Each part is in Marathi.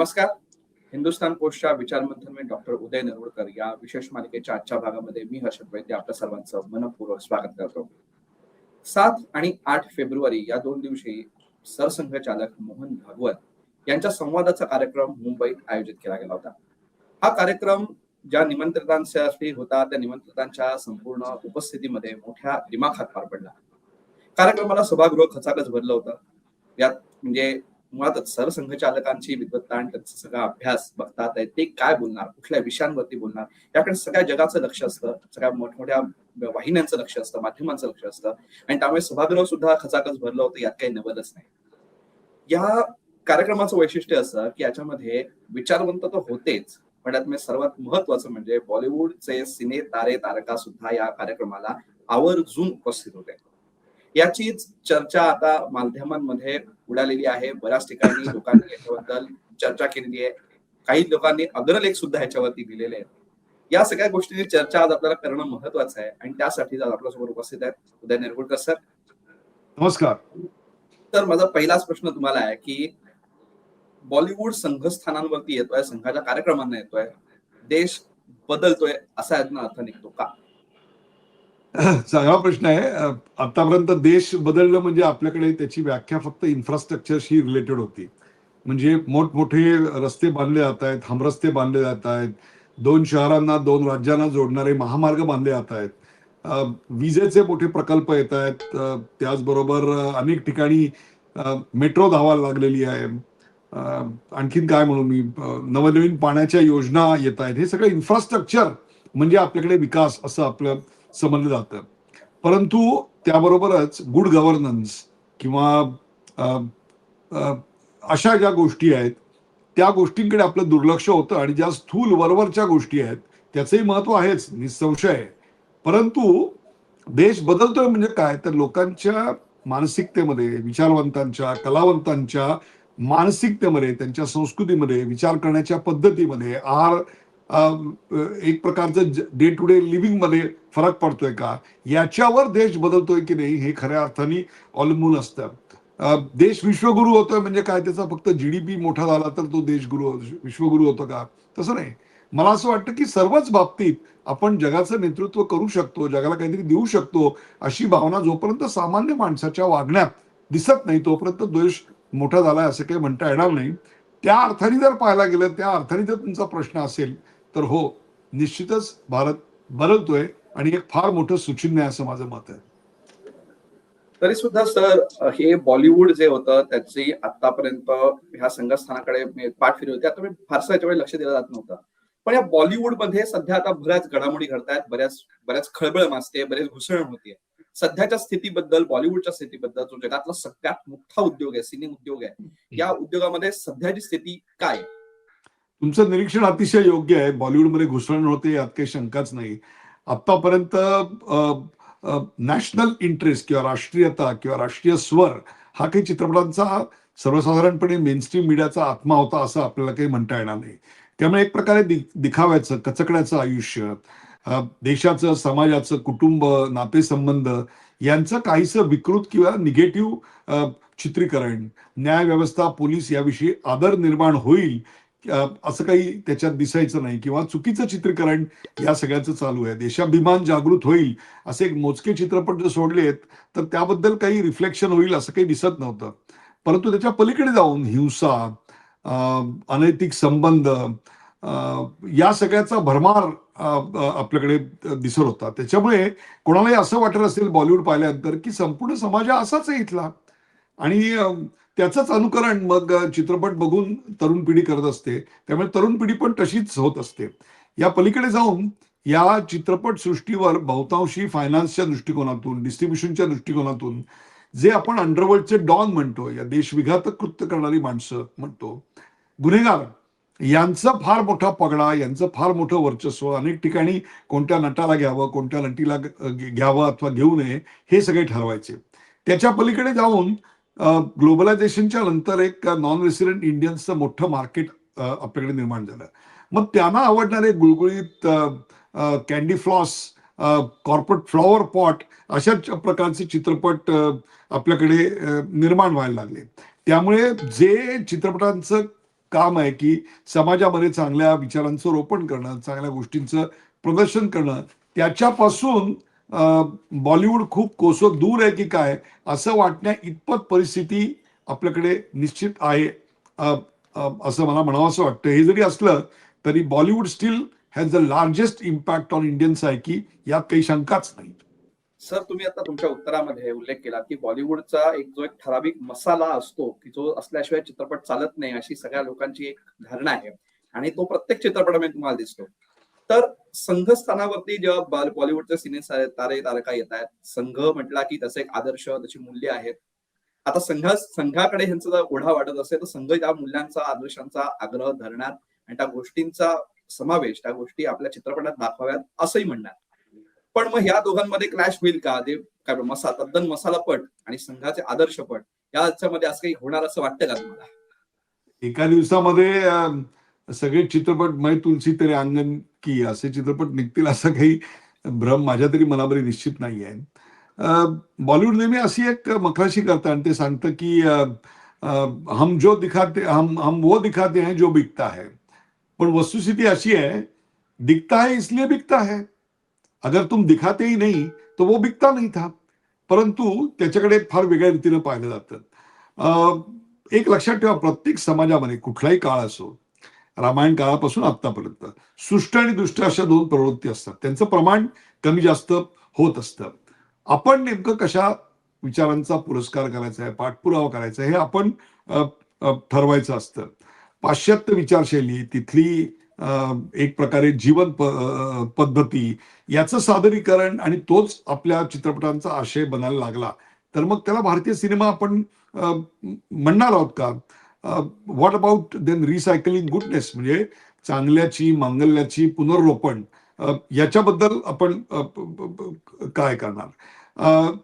नमस्कार. हिंदुस्थान पोस्टच्या विचारमंथन मी डॉक्टर उदय नरवडकर या विशेष मालिकेच्या आजच्या भागामध्ये मी हर्षद वैद्य आपल्या सर्वांचं मनपूर्वक स्वागत करतो. सात आणि आठ फेब्रुवारी या दोन दिवशी सरसंघचालक मोहन भागवत यांच्या संवादाचा कार्यक्रम मुंबईत आयोजित केला गेला होता. हा कार्यक्रम ज्या निमंत्रितांसाठी होता त्या निमंत्रितांच्या संपूर्ण उपस्थितीमध्ये मोठ्या दिमाखात पार पडला. कार्यक्रमाला सभागृह खचाखच भरलं होतं. यात म्हणजे मुळातच सरसंघचालकांची विद्वत्ता आणि त्यांचा सगळा अभ्यास बघतात आहे ते काय बोलणार कुठल्या विषयांवरती बोलणार याकडे सगळ्या जगाचं लक्ष असतं सगळ्या मोठमोठ्या वाहिन्यांचं लक्ष असतं माध्यमांचं लक्ष असतं. आणि त्यामुळे सभागृह सुद्धा खचाखच भरलं होतं यात काही नवलच नाही. या कार्यक्रमाचं वैशिष्ट्य असं की याच्यामध्ये विचारवंत तर होतेच पण त्यात म्हणजे सर्वात महत्वाचं म्हणजे बॉलिवूडचे सिने तारे तारका सुद्धा या कार्यक्रमाला आवर्जून उपस्थित होते. याचीच चर्चा आता माध्यमांमध्ये उडालेली आहे. बऱ्याच ठिकाणी लोकांनी याच्याबद्दल चर्चा केलेली आहे. काही लोकांनी अग्रलेख सुद्धा ह्याच्यावरती दिलेले आहेत. या सगळ्या गोष्टींची चर्चा आज आपल्याला करणं महत्वाचं आहे. आणि त्यासाठी आज आपल्यासमोर उपस्थित आहेत उदय निरगुडकर सर. नमस्कार. तर माझा पहिलाच प्रश्न तुम्हाला आहे की बॉलिवूड संघस्थानांवरती येतोय संघाच्या कार्यक्रमांना येतोय. देश बदलतोय असा यातनं अर्थ निघतो का? चांगला प्रश्न आहे. आतापर्यंत देश बदलणं म्हणजे आपल्याकडे त्याची व्याख्या फक्त इन्फ्रास्ट्रक्चरशी रिलेटेड होती. म्हणजे मोठमोठे रस्ते बांधले जात आहेत हमरस्ते बांधले जात आहेत. दोन शहरांना दोन राज्यांना जोडणारे महामार्ग बांधले जात आहेत. विजेचे मोठे प्रकल्प येत आहेत. त्याचबरोबर अनेक ठिकाणी मेट्रो धावायला लागलेली आहे. आणखीन काय म्हणू मी? नवनवीन पाण्याच्या योजना येत आहेत. हे सगळं इन्फ्रास्ट्रक्चर म्हणजे आपल्याकडे विकास असं आपलं समजलं जातं. परंतु त्याबरोबरच गुड गव्हर्नन्स किंवा अशा ज्या गोष्टी आहेत त्या गोष्टींकडे आपलं दुर्लक्ष होतं आणि ज्या स्थूल वरवरच्या गोष्टी आहेत त्याचंही महत्त्व आहेच निसंशय परंतु देश बदलतोय म्हणजे काय? तर लोकांच्या मानसिकतेमध्ये विचारवंतांच्या कलावंतांच्या मानसिकतेमध्ये त्यांच्या संस्कृतीमध्ये विचार करण्याच्या पद्धतीमध्ये आहार एक प्रकारचं डे टू डे लिव्हिंगमध्ये फरक पडतोय का? याच्यावर देश बदलतोय की नाही हे खऱ्या अर्थाने अवलंबून असतं. देश विश्वगुरु होतोय म्हणजे काय? त्याचा फक्त जीडीपी मोठा झाला तर तो देश गुरु विश्वगुरु होतो का? तसं नाही. मला असं वाटतं की सर्वच बाबतीत आपण जगाचं नेतृत्व करू शकतो जगाला काहीतरी देऊ शकतो अशी भावना जोपर्यंत सामान्य माणसाच्या वागण्यात दिसत नाही तोपर्यंत देश मोठा झालाय असं काही म्हणता येणार नाही. त्या अर्थाने जर पाहायला गेलं त्या अर्थाने जर तुमचा प्रश्न असेल तर हो निश्चितच भारत बदलतोय आणि एक फार मोठं सुचिन्ह आहे असं माझं मत आहे. तरी सुद्धा सर हे बॉलिवूड जे होतं त्याची आतापर्यंत ह्या संघस्थानाकडे पाठ फिरली होती. आता फारसं याच्याकडे लक्ष दिलं जात नव्हतं. पण या बॉलिवूडमध्ये सध्या आता बऱ्याच घडामोडी घडतायत बऱ्याच बऱ्याच खळबळ माजते बरेच घुसळण होतीये. सध्याच्या स्थितीबद्दल बॉलिवूडच्या स्थितीबद्दल जो जगातला सगळ्यात मोठा उद्योग आहे सिने उद्योग आहे या उद्योगामध्ये सध्याची स्थिती काय तुमचं निरीक्षण अतिशय योग्य आहे. बॉलिवूडमध्ये घुसळण होते यात काही शंकाच नाही. आतापर्यंत नॅशनल इंटरेस्ट किंवा राष्ट्रीयता किंवा राष्ट्रीय स्वर हा काही चित्रपटांचा सर्वसाधारणपणे मेनस्ट्रीम मीडियाचा आत्मा होता असं आपल्याला काही म्हणता येणार नाही. त्यामुळे एक प्रकारे दिखाव्याचं कचकड्याचं आयुष्य देशाचं समाजाचं कुटुंब नातेसंबंध यांचं काहीसं विकृत किंवा निगेटिव्ह चित्रीकरण न्यायव्यवस्था पोलीस याविषयी आदर निर्माण होईल असं काही त्याच्यात दिसायचं नाही किंवा चुकीचं चित्रीकरण या सगळ्याचं चालू आहे. देशाभिमान जागृत होईल असे एक मोजके चित्रपट जर सोडलेत तर त्याबद्दल काही रिफ्लेक्शन होईल असं काही दिसत नव्हतं. परंतु त्याच्या पलीकडे जाऊन हिंसा अनैतिक संबंध या सगळ्याचा भरमार आपल्याकडे दिसत होता. त्याच्यामुळे कोणालाही असं वाटत असेल बॉलिवूड पाहिल्यानंतर की संपूर्ण समाज असाच आहे इथला. आणि त्याचंच अनुकरण मग चित्रपट बघून तरुण पिढी करत असते. त्यामुळे तरुण पिढी पण तशीच होत असते. या पलीकडे जाऊन या चित्रपट सृष्टीवर बहुतांशी फायनान्सच्या दृष्टिकोनातून डिस्ट्रीब्युशनच्या दृष्टिकोनातून जे आपण अंडरवर्ल्डचे डॉन म्हणतो या देशविघातक कृत्य करणारी माणसं म्हणतो. गुन्हेगार यांचा फार मोठा पगडा यांचं फार मोठं वर्चस्व अनेक ठिकाणी कोणत्या नटाला घ्यावं कोणत्या नटीला घ्यावं अथवा घेऊ नये हे सगळे ठरवायचे. त्याच्या पलीकडे जाऊन ग्लोबलायझेशनच्या नंतर एक नॉन रेसिडेंट इंडियन्सचं मोठं मार्केट आपल्याकडे निर्माण झालं. मग त्यांना आवडणारे गुळगुळीत candy floss corporate flower pot अशा प्रकारचे चित्रपट आपल्याकडे निर्माण व्हायला लागले. त्यामुळे जे चित्रपटांचं काम आहे की समाजामध्ये चांगल्या विचारांचं रोपण करणं चांगल्या गोष्टींचं प्रदर्शन करणं त्याच्यापासून बॉलिवूड खूप कोसो दूर आहे की काय असं वाटण्या इतपत परिस्थिती आपल्याकडे निश्चित आहे. असं मला म्हणावं असं वाटतं. हे जरी असलं तरी Bollywood still has the largest impact on Indian psyche यात काही शंकाच नाही. सर तुम्ही आता तुमच्या उत्तरामध्ये उल्लेख केला की बॉलिवूडचा एक जो एक ठराविक मसाला असतो की जो असल्याशिवाय चित्रपट चालत नाही अशी सगळ्या लोकांची एक धारणा आहे. आणि तो प्रत्येक चित्रपटामध्ये तुम्हाला दिसतो. तर संघस्थानावरती जेव्हा बाल बॉलिवूडचे सिने तारे तारका येत आहेत संघ म्हटला की त्याचे एक आदर्श त्याची मूल्य आहेत. आता संघा संघाकडे ह्यांचा जर ओढा वाटत असेल तर संघ त्या मूल्यांचा आदर्शांचा आग्रह धरणार आणि त्या गोष्टींचा समावेश त्या गोष्टी आपल्या चित्रपटात दाखवाव्यात असंही म्हणणार. पण मग ह्या दोघांमध्ये क्लॅश होईल का? ते काय मसा तद्दन मसालापट आणि संघाचे आदर्शपट याच्यामध्ये असं काही होणार असं वाटतं का तुम्हाला? एका दिवसामध्ये सगळे चित्रपट मै तुलसी तरी अंगण की असे चित्रपट निघतील असा काही भ्रम माझ्या तरी मनामध्ये निश्चित नाही आहे अं, बॉलिवूड नेहमी अशी एक मखराशी करतं आणि ते सांगतं की हम जो दिखाते हम हम वो दिखाते हैं जो बिकता है. पण वस्तुस्थिती अशी आहे दिखता है इसलिए बिकता है. अगर तुम दिखाते ही नहीं तो वो बिकता नहीं था. परंतु त्याच्याकडे फार वेगळ्या रीतीनं पाहिलं जातं. अं, एक लक्षात ठेवा प्रत्येक समाजामध्ये कुठलाही काळ असो रामायण काळापासून आतापर्यंत सुष्ट आणि दुष्ट अशा दोन प्रवृत्ती असतात. त्यांचं प्रमाण कमी जास्त होत असतं. आपण नेमकं कशा विचारांचा पुरस्कार करायचा आहे पाठपुरावा करायचा आहे हे आपण ठरवायचं असतं. पाश्चात्य विचारशैली तिथली एक प्रकारे जीवन प- पद्धती याचं सादरीकरण आणि तोच आपल्या चित्रपटांचा आशय बनायला लागला. तर मग त्याला भारतीय सिनेमा आपण म्हणणार आहोत का? What about then recycling goodness म्हणजे चांगल्याची मांगल्याची पुनर्रोपण याच्याबद्दल आपण काय करणार?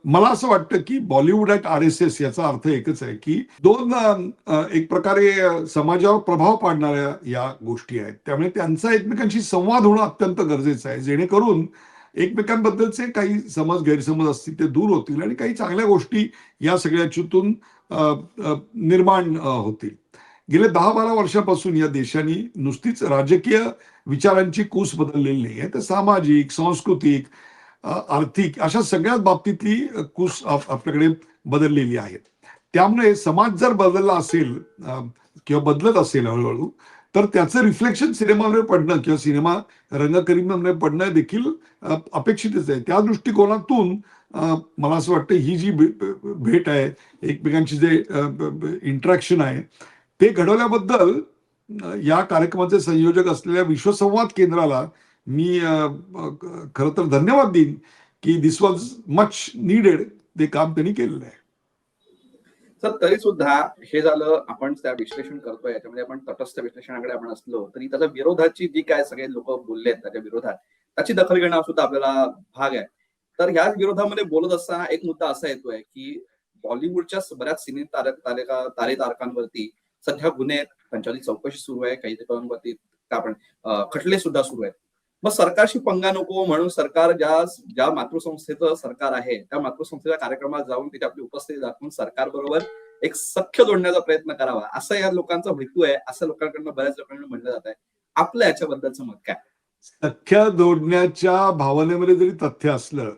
मला असं वाटतं की Bollywood at R S S याचा अर्थ एकच आहे की दोन एक प्रकारे समाजावर प्रभाव पाडणाऱ्या या गोष्टी आहेत. त्यामुळे त्यांचा एकमेकांशी संवाद होणं अत्यंत गरजेचं आहे. जेणेकरून एकमेकांबद्दलचे काही समज गैरसमज असतील ते दूर होतील आणि काही चांगल्या गोष्टी या सगळ्याच्यातून निर्माण होतील. गेल्या दहा बारा वर्षापासून या देशाने नुसतीच राजकीय विचारांची कूस बदललेली नाही आहे. तर सामाजिक सांस्कृतिक आर्थिक अशा सगळ्याच बाबतीतली कूस आपल्याकडे बदललेली आहे त्यामुळे समाज जर बदलला असेल किंवा बदलत असेल हळूहळू तर त्याचं रिफ्लेक्शन सिनेमामध्ये पडणं किंवा सिनेमा रंगकर्मीमध्ये पडणं देखील अपेक्षितच आहे. त्या दृष्टिकोनातून मला असं वाटतं ही जी भेट आहे एकमेकांची जे इंटरॅक्शन आहे ते घडवल्याबद्दल या कार्यक्रमाचे संयोजक असलेल्या विश्वसंवाद केंद्राला मी खरं तर धन्यवाद देईन की दिस वॉज मच नीडेड ते काम त्यांनी केलेलं आहे. तर तरी सुद्धा हे झालं आपण त्या विश्लेषण करतोय याच्यामध्ये आपण तटस्थ विश्लेषणाकडे आपण असलो तरी त्याच्या विरोधाची जी काय सगळे लोक बोलले त्याच्या विरोधात त्याची दखल घेणं सुद्धा आपल्याला भाग आहे. तर ह्या विरोधामध्ये बोलत असताना एक मुद्दा असा येतोय की बॉलिवूडच्या बऱ्याच सिने तारका तारे तारकांवरती सध्या गुन्हे आहेत त्यांच्यावरती चौकशी सुरू आहे काही ठिकाणांवरती आपण खटले सुद्धा सुरू आहेत. मग सरकारशी पंगा नको म्हणून सरकार ज्या ज्या मातृसंस्थेचं सरकार आहे त्या मातृसंस्थेच्या कार्यक्रमात जाऊन तिथे आपली उपस्थिती दाखवून सरकार बरोबर एक सख्य जोडण्याचा प्रयत्न करावा. असं या लोकांचा हेतू आहे असं लोकांकडनं बऱ्याच लोकांकडून म्हणलं जात आहे. आपलं याच्याबद्दलचं मत काय? सख्य जोडण्याच्या भावनेमध्ये जरी तथ्य असलं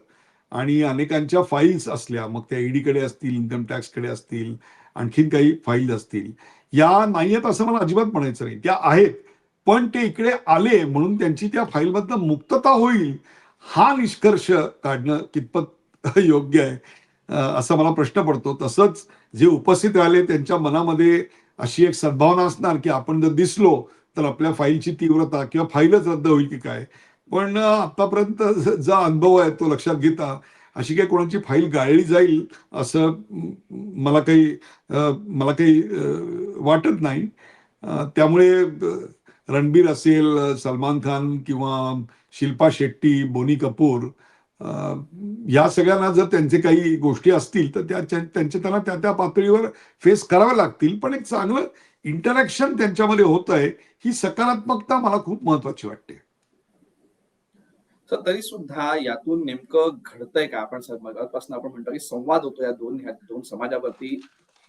आणि अनेकांच्या फाईल्स असल्या मग त्या ईडी कडे असतील इन्कम टॅक्सकडे असतील आणखीन काही फाईल असतील या नाही आहेत असं मला अजिबात म्हणायचं नाही. त्या आहेत. पण ते इकडे आले म्हणून त्यांची त्या फाईलमधनं मुक्तता होईल हा निष्कर्ष काढणं कितपत योग्य आहे असा मला प्रश्न पडतो. तसंच जे उपस्थित राहिले त्यांच्या मनामध्ये अशी एक सद्भावना असणार की आपण जर दिसलो तर आपल्या फाईलची तीव्रता किंवा फाईलच रद्द होईल की काय? पण आतापर्यंत जा जो अनुभव आहे तो लक्षात घेता अशी काही कोणाची फाईल गाळली जाईल असं मला काही मला काही वाटत नाही. त्यामुळे रणबीर असेल सलमान खान किंवा शिल्पा शेट्टी बोनी कपूर या सगळ्यांना जर त्यांचे काही गोष्टी असतील तर त्या त्यांचे त्यांना त्या त्या पातळीवर फेस कराव्या लागतील. पण एक चांगलं इंटरॅक्शन त्यांच्यामध्ये होत आहे ही सकारात्मकता मला खूप महत्वाची वाटते. तर तरी सुद्धा यातून नेमकं घडतंय का? आपण मगापासून आपण म्हणतो की संवाद होतो या दोन ह्या दोन समाजावरती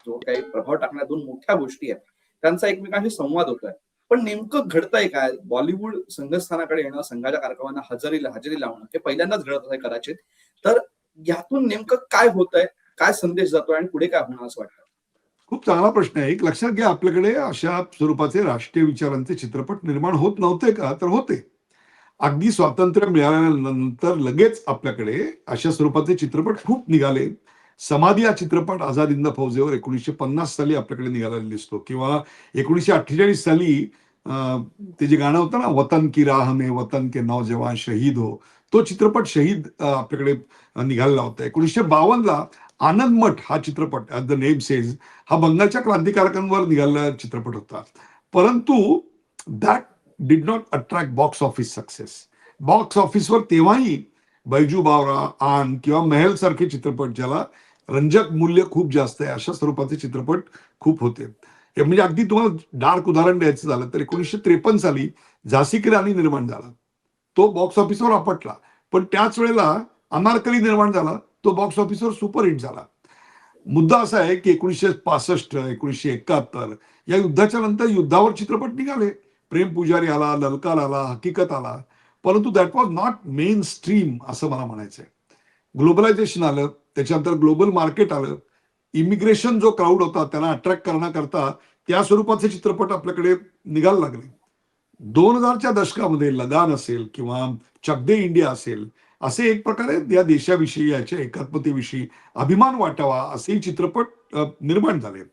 जो काही प्रभाव टाकणाऱ्या दोन मोठ्या गोष्टी आहेत. त्यांचा एकमेकांशी संवाद होतोय. पण नेमकं घडतंय काय? बॉलिवूड संघस्थानाकडे येणं संघाच्या कार्यक्रमांना हजेरी हजेरी लावणं हे पहिल्यांदाच घडत आहे कदाचित. तर यातून नेमकं काय होतंय? काय संदेश जातोय आणि पुढे काय होणार असं वाटतं? खूप चांगला प्रश्न आहे. एक लक्षात घ्या आपल्याकडे अशा स्वरूपाचे राष्ट्रीय विचारांचे चित्रपट निर्माण होत नव्हते का? तर होते. अगदी स्वातंत्र्य मिळाल्यानंतर लगेच आपल्याकडे अशा स्वरूपाचे चित्रपट खूप निघाले. समाधी हा चित्रपट आझाद हिंद फौजेवर एकोणीसशे पन्नास साली आपल्याकडे निघालेला दिसतो. किंवा एकोणीसशे अठ्ठेचाळीस साली ते जे गाणं होतं ना वतन की राह वतन के नौजवान शहीद हो तो चित्रपट शहीद आपल्याकडे निघालेला होता. एकोणीसशे बावन्नला आनंद मठ हा चित्रपट द नेम सेज हा बंगालच्या क्रांतिकारकांवर निघालेला चित्रपट होता. परंतु that did not attract box office success box ऑफिसवर तेव्हाही बैजू बावरा आन किंवा महल सारखे चित्रपट ज्याला रंजक मूल्य खूप जास्त आहे. अशा स्वरूपाचे चित्रपट खूप होते. म्हणजे अगदी तुम्हाला डार्क उदाहरण द्यायचं झालं तर एकोणीसशे त्रेपन्न साली झाशी की राणी निर्माण झाला. तो बॉक्स ऑफिसवर आपटला. पण त्याच वेळेला अनारकली निर्माण झाला. तो बॉक्स ऑफिसवर सुपरहिट झाला. मुद्दा असा आहे की एकोणीसशे पासष्ट एकोणीसशे एकाहत्तर या युद्धाच्या नंतर युद्धावर चित्रपट निघाले. प्रेम पुजारी आला ललकार आला हकीकत आला. परंतु that was not mainstream असं मला म्हणायचंय. ग्लोबलायझेशन आलं. त्याच्यानंतर ग्लोबल मार्केट आलं. इमिग्रेशन जो क्राऊड होता त्यांना अट्रॅक्ट करण्याकरता त्या स्वरूपाचे चित्रपट आपल्याकडे निघायला लागले. दोन हजारच्या दशकामध्ये लगान असेल किंवा चकदे इंडिया असेल असे एक प्रकारे या देशाविषयी याच्या एकात्मतेविषयी अभिमान वाटावा असेही चित्रपट निर्माण झाले.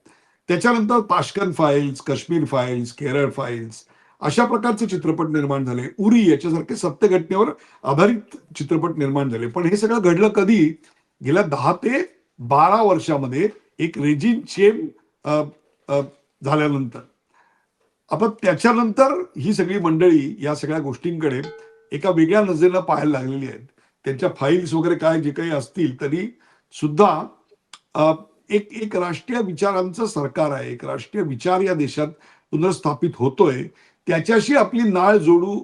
त्याच्यानंतर पाशकन files Kashmir files Kerala files अशा प्रकारचे चित्रपट निर्माण झाले. उरी याच्यासारखे सत्यघटनेवर आधारित चित्रपट निर्माण झाले. पण हे सगळं घडलं कधी? गेल्या दहा ते बारा वर्षामध्ये एक रेजिन चेन झाल्यानंतर. आता त्याच्यानंतर ही सगळी मंडळी या सगळ्या गोष्टींकडे एका वेगळ्या नजरेनं पाहायला लागलेली आहेत. त्यांच्या फाईल्स वगैरे काय जे काही असतील तरी सुद्धा एक एक राष्ट्रीय विचारांचं सरकार आहे. एक राष्ट्रीय विचार या देशात पुनर्स्थापित होतोय. त्याच्याशी आपली नाळ जोडू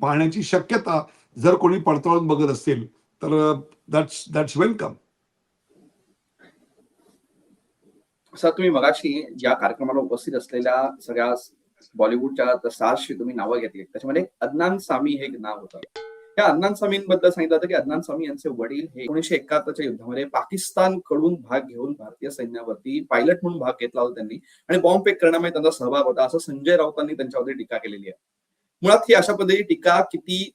पाहण्याची शक्यता जर कोणी पडताळून बघत असेल तर that's that's welcome. सर तुम्ही मगाशी ज्या कार्यक्रमाला उपस्थित असलेल्या सगळ्या बॉलिवूडच्या स्टार्सची तुम्ही नावं घेतली. त्याच्यामध्ये अदनान सामी हे एक नाव होतं. त्या अदनान सामींबद्दल सांगितलं होतं की अदनान सामी यांचे वडील हे एकोणीशे एकाहत्तरच्या युद्धामध्ये पाकिस्तानकडून भाग घेऊन भारतीय सैन्यावरती पायलट म्हणून भाग घेतला होता त्यांनी. आणि बॉम्ब पेक करण्यामध्ये त्यांचा सहभाग होता. असं संजय राऊतांनी त्यांच्यावरती टीका केलेली आहे. मुळात ही अशा पद्धतीची टीका किती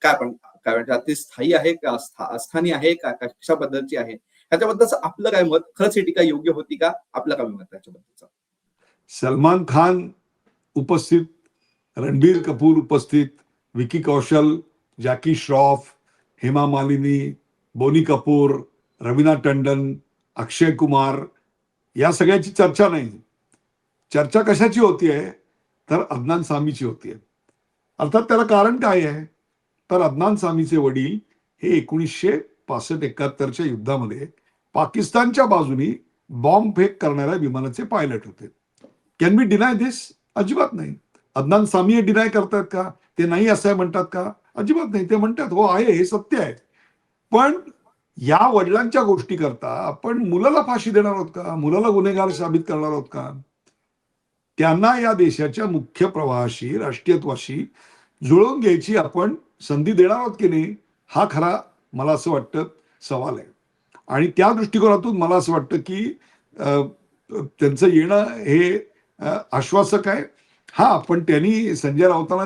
काय पण काय म्हणतात ती स्थायी आहे का? अस्था- अस्थानी आहे का? का- कशा पद्धतीची आहे? त्याच्याबद्दलच आपलं काय मत? खरंच ही टीका योग्य होती का? आपलं काय मत त्याच्याबद्दलचं सलमान खान उपस्थित रणबीर कपूर उपस्थित विकी कौशल जॅकी श्रॉफ हेमा मालिनी बोनी कपूर रवीना टंडन अक्षय कुमार या सगळ्याची चर्चा नाही. चर्चा कशाची होतीये? तर अदनान सामीची होतीये. अर्थात त्याला कारण काय आहे? तर अदनान सामीचे वडील हे एकोणीसशे पासष्ट एकाहत्तरच्या युद्धामध्ये पाकिस्तानच्या बाजूनी बॉम्ब फेक करणाऱ्या विमानाचे पायलट होते. कॅन बी डिनाय दिस अजिबात नाही. अदनान सामी हे डिनाय करतात का? ते नाही असं म्हणतात का? अजिबात नाही. ते म्हणतात हो आहे हे सत्य आहे. पण या वडिलांच्या गोष्टी करता आपण मुलाला फाशी देणार आहोत का? मुलाला गुन्हेगार साबित करणार आहोत का? त्यांना या देशाच्या मुख्य प्रवाहाशी राष्ट्रीयत्वाशी जुळवून घ्यायची आपण संधी देणार आहोत की नाही हा खरा मला असं वाटतं सवाल आहे. आणि त्या दृष्टिकोनातून मला असं वाटतं की त्यांचं येणं हे आश्वासक आहे. हा पण त्यांनी संजय राऊतांना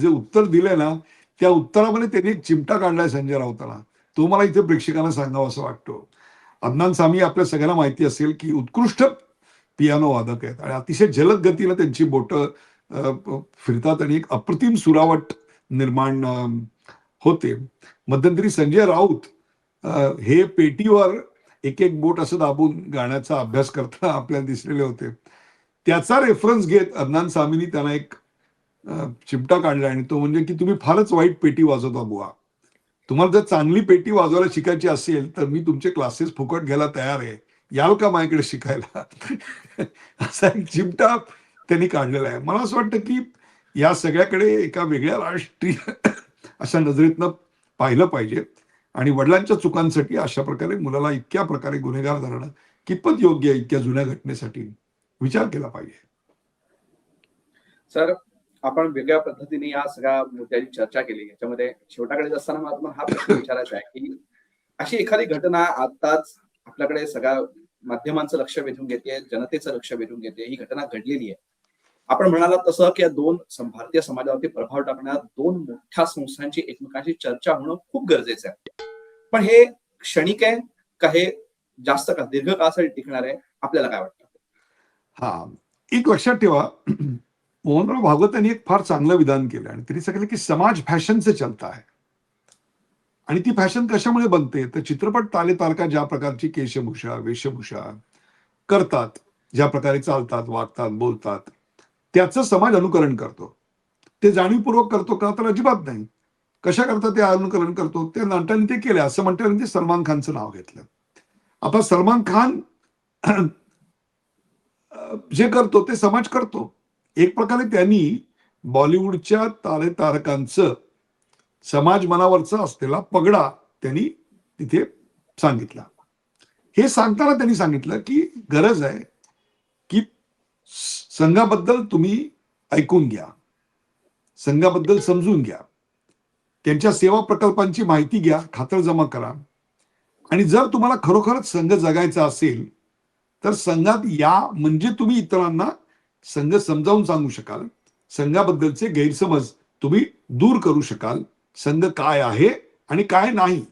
जे उत्तर दिलंय ना त्या उत्तरामध्ये त्यांनी एक चिमटा काढलाय संजय राऊतांना. तो मला इथे प्रेक्षकांना सांगावा असं वाटतो. अदनान सामी आपल्या सगळ्यांना माहिती असेल की उत्कृष्ट पियानो वादक आहेत. आणि अतिशय जलद गतीला त्यांची बोटं फिरतात आणि एक अप्रतिम सुरावट निर्माण होते. मध्यंतरी संजय राऊत हे पेटीवर एक एक बोट असं दाबून गाण्याचा अभ्यास करताना आपल्याला दिसलेले होते. त्याचा रेफरन्स घेत अदनान सामीनी त्यांना एक चिमटा काढला आणि तो म्हणजे की तुम्ही फारच वाईट पेटी वाजवता बुवा. तुम्हाला जर चांगली पेटी वाजवायला शिकायची असेल तर मी तुमचे क्लासेस फुकट घ्यायला तयार आहे. याल का माझ्याकडे शिकायला? असा एक चिमटा त्यांनी काढलेला आहे. मला असं वाटतं की या सगळ्याकडे एका वेगळ्या राष्ट्रीय अशा नजरेतनं पाहिलं पाहिजे. आणि वडिलांच्या चुकांसाठी अशा प्रकारे मुलाला इतक्या प्रकारे गुन्हेगार धरणं कितपत योग्य आहे इतक्या जुन्या घटनेसाठी विचार केला पाहिजे. सर आपण वेगळ्या पद्धतीने या सगळ्या मुद्द्यांची चर्चा केली. याच्यामध्ये शेवटाकडे असताना मला तुम्हाला हा प्रश्न विचारायचा आहे की अशी एखादी घटना आताच आपल्याकडे सगळ्या माध्यमांचं लक्ष वेधून घेते जनतेचं लक्ष वेधून घेते ही घटना घडलेली आहे. आपण म्हणाला तसं की या दोन भारतीय समाजावरती प्रभाव टाकणाऱ्या दोन मोठ्या संस्थांची एकमेकांशी चर्चा होणं खूप गरजेचं आहे. पण हे क्षणिक आहे का हे जास्त का दीर्घकाळासाठी टिकणार आहे? आपल्याला काय वाटतं? हा एक लक्षात ठेवा. मोहनराव भागवत यांनी एक फार चांगलं विधान केलं आणि त्यांनी सांगितलं की समाज फॅशन से चलता है आणि ती फॅशन कशामुळे बनते? तर चित्रपट ताले तारका ज्या प्रकारची केशभूषा वेशभूषा करतात ज्या प्रकारे चालतात वागतात बोलतात त्याचं समाज अनुकरण करतो. ते जाणीवपूर्वक करतो का तर अजिबात नाही. कशा करता ते अनुकरण करतो? ते नाट्याने ते केलं. असं म्हणतात ते म्हणजे सलमान खानचं नाव घेतलं. आता सलमान खान जे करतो ते समाज करतो. एक प्रकारे त्यांनी बॉलिवूडच्या तारे तारकांचं समाज मनावरचा असलेला पगडा त्यांनी तिथे सांगितला. हे सांगताना त्यांनी सांगितलं की गरज आहे संघाबद्दल तुम्ही ऐकून घ्या. संघाबद्दल समजून घ्या. त्यांच्या सेवा प्रकल्पांची माहिती घ्या खातर जमा करा. आणि जर तुम्हाला खरोखरच संघ जगायचा असेल तर संघात या म्हणजे तुम्ही इतरांना संघ समजावून सांगू शकाल. संघाबद्दलचे गैरसमज तुम्ही दूर करू शकाल. संघ काय आहे आणि काय नाही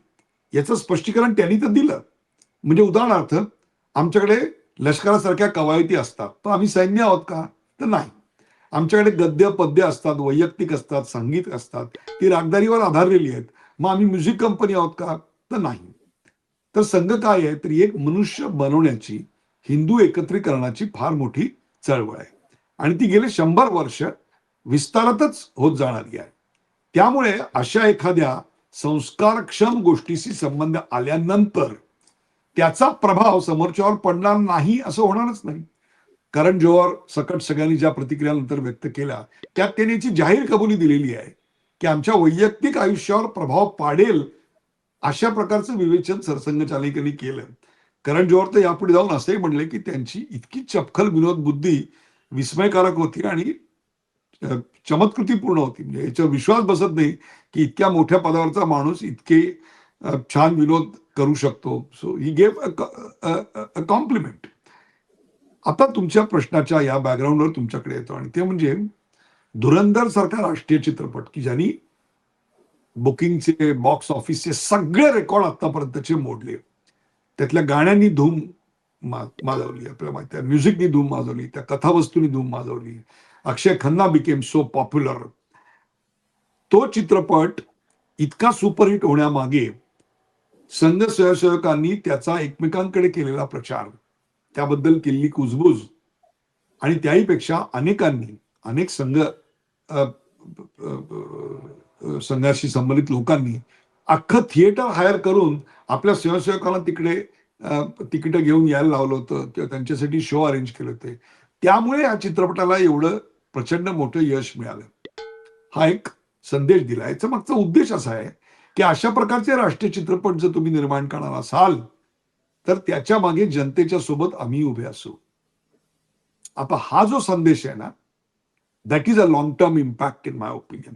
याचं स्पष्टीकरण त्यांनी तर दिलं. म्हणजे उदाहरणार्थ आमच्याकडे लष्करासारख्या कवायती असतात. तर आम्ही सैन्य आहोत का? तर नाही. आमच्याकडे गद्य पद्य असतात वैयक्तिक असतात संगीत असतात. ती रागदारीवर आधारलेली आहेत. मग आम्ही म्युझिक कंपनी आहोत का? तर नाही. तर संघ काय आहे? तर एक मनुष्य बनवण्याची हिंदू एकत्रीकरणाची फार मोठी चळवळ आहे. आणि ती गेले शंभर वर्ष विस्तारातच होत जाणारी आहे. त्यामुळे अशा एखाद्या संस्कारक्षम गोष्टीशी संबंध आल्यानंतर त्याचा प्रभाव समोरच्यावर पडणार नाही असं होणारच नाही. करण जोहर सकट सगळ्यांनी ज्या प्रतिक्रिया नंतर व्यक्त केल्या त्यात त्यांनी याची जाहीर कबुली दिलेली आहे की आमच्या वैयक्तिक आयुष्यावर प्रभाव पाडेल अशा प्रकारचं विवेचन सरसंघचालकांनी केलं. करण जोहर तर यापुढे जाऊन असंही म्हणले की त्यांची इतकी चपखल विनोद बुद्धी विस्मयकारक होती आणि चमत्कृतीपूर्ण होती. म्हणजे याच्यावर विश्वास बसत नाही की इतक्या मोठ्या पदावरचा माणूस इतके छान विनोद करू शकतो. So he gave a compliment आता तुमच्या प्रश्नाच्या या बॅकग्राऊंडवर तुमच्याकडे येतो. आणि ते म्हणजे धुरंधर सारखा राष्ट्रीय चित्रपट की ज्यांनी बुकिंगचे बॉक्स ऑफिसचे सगळे रेकॉर्ड आतापर्यंतचे मोडले. त्यातल्या गाण्यांनी धूम मा- माजवली. आपल्याला माहिती आहे म्युझिकनी धूम माजवली त्या कथावस्तूंनी धूम माजवली. Akshay Khanna became so popular तो चित्रपट इतका सुपरहिट होण्यामागे संघ स्वयंसेवकांनी त्याचा एकमेकांकडे केलेला प्रचार त्याबद्दल केलेली कुजबूज आणि त्याहीपेक्षा अनेकांनी अनेक संघ संघाशी संबंधित लोकांनी अख्खं थिएटर हायर करून आपल्या स्वयंसेवकांना तिकडे तिकीट घेऊन यायला लावलं होतं. किंवा त्यांच्यासाठी शो अरेंज केले होते. त्यामुळे या चित्रपटाला एवढं प्रचंड मोठं यश मिळालं. हा एक संदेश दिला. याचा मागचा उद्देश असा आहे की अशा प्रकारचे राष्ट्रीय चित्रपट जर तुम्ही निर्माण करणार असाल तर त्याच्यामागे जनतेच्या सोबत आम्ही उभे असू. आता हा जो संदेश आहे ना that is a long term impact in my opinion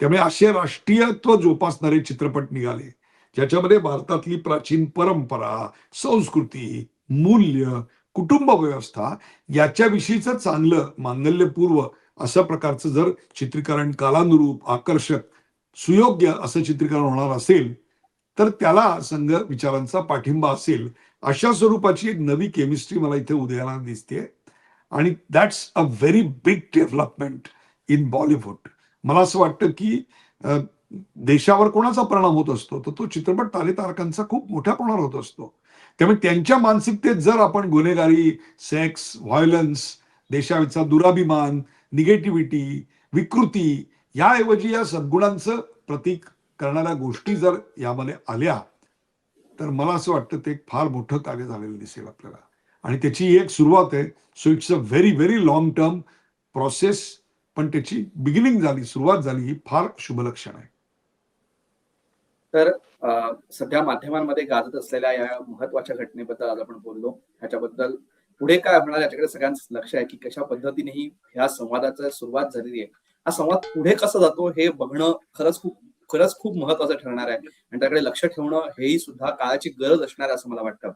त्यामुळे असे राष्ट्रीयत्व जोपासणारे चित्रपट निघाले ज्याच्यामध्ये भारतातली प्राचीन परंपरा संस्कृती मूल्य कुटुंब व्यवस्था याच्याविषयीचं चांगलं मांगल्यपूर्व अशा प्रकारचं जर चित्रीकरण कालानुरूप आकर्षक सुयोग्य असं चित्रीकरण होणार असेल तर त्याला संघ विचारांचा पाठिंबा असेल अशा स्वरूपाची एक नवी केमिस्ट्री मला इथे उदयाला दिसते. आणि that's a very big development in Bollywood मला असं वाटतं की देशावर कोणाचा परिणाम होत असतो तर तो चित्रपट तारे तारकांचा खूप मोठ्या प्रमाणावर होत असतो. त्यामुळे त्यांच्या मानसिकतेत जर आपण गुन्हेगारी सेक्स व्हायलन्स देशाचा दुराभिमान निगेटिव्हिटी विकृती याऐवजी या सद्गुणांचं प्रतीक करणाऱ्या गोष्टी जर यामध्ये आल्या तर मला असं वाटतं ते एक फार मोठं कार्य झालेलं दिसेल आपल्याला. आणि त्याची एक सुरुवात आहे. So it's a very very long term process पण त्याची बिगिनिंग झाली सुरुवात झाली ही फार शुभलक्षण आहे. तर सध्या माध्यमांमध्ये गाजत असलेल्या या महत्त्वाच्या घटनेबद्दल आज आपण बोललो. ह्याच्याबद्दल पुढे काय होणार याच्याकडे सगळ्यांचं लक्ष आहे की कशा पद्धतीने ह्या संवादाचा सुरुवात झालेली आहे. हा संवाद पुढे कसा जातो हे बघणं खरंच खूप खरंच खूप महत्वाचं ठरणार आहे. आणि त्याकडे लक्ष ठेवणं हेही सुद्धा काळाची गरज असणार आहे असं मला वाटतं.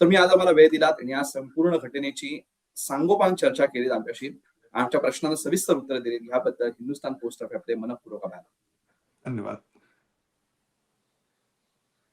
तर मी आज आम्हाला वेळ दिलात आणि या संपूर्ण घटनेची सांगोपांग चर्चा केली आमच्याशी. आमच्या प्रश्नांना सविस्तर उत्तर दिली याबद्दल हिंदुस्थान पोस्ट तर्फे आपले मनपूर्वक आभार. धन्यवाद.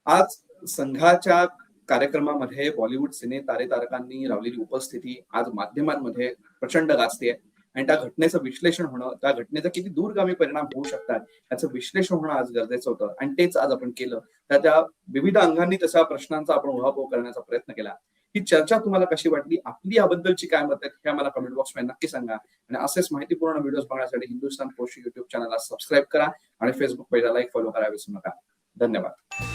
आज संघाच्या कार्यक्रमामध्ये बॉलिवूड सिने तारे तारकांनी लावलेली उपस्थिती आज माध्यमांमध्ये प्रचंड गाजते आणि त्या घटनेचं विश्लेषण होणं त्या घटनेचा किती दूरगामी परिणाम होऊ शकतात याचं विश्लेषण होणं आज गरजेचं होतं. आणि तेच आज आपण केलं. तर त्या विविध अंगांनी तशा प्रश्नांचा आपण उहापोह करण्याचा प्रयत्न केला. ही चर्चा तुम्हाला कशी वाटली? आपली याबद्दलची काय मत आहेत हे आम्हाला कमेंट बॉक्समध्ये नक्की सांगा. आणि असेच माहितीपूर्ण व्हिडिओज बघण्यासाठी हिंदुस्थान पोस्ट युट्यूब चॅनलला सबस्क्राईब करा. आणि फेसबुक पेजला लाईक फॉलो करा विसरू नका. धन्यवाद.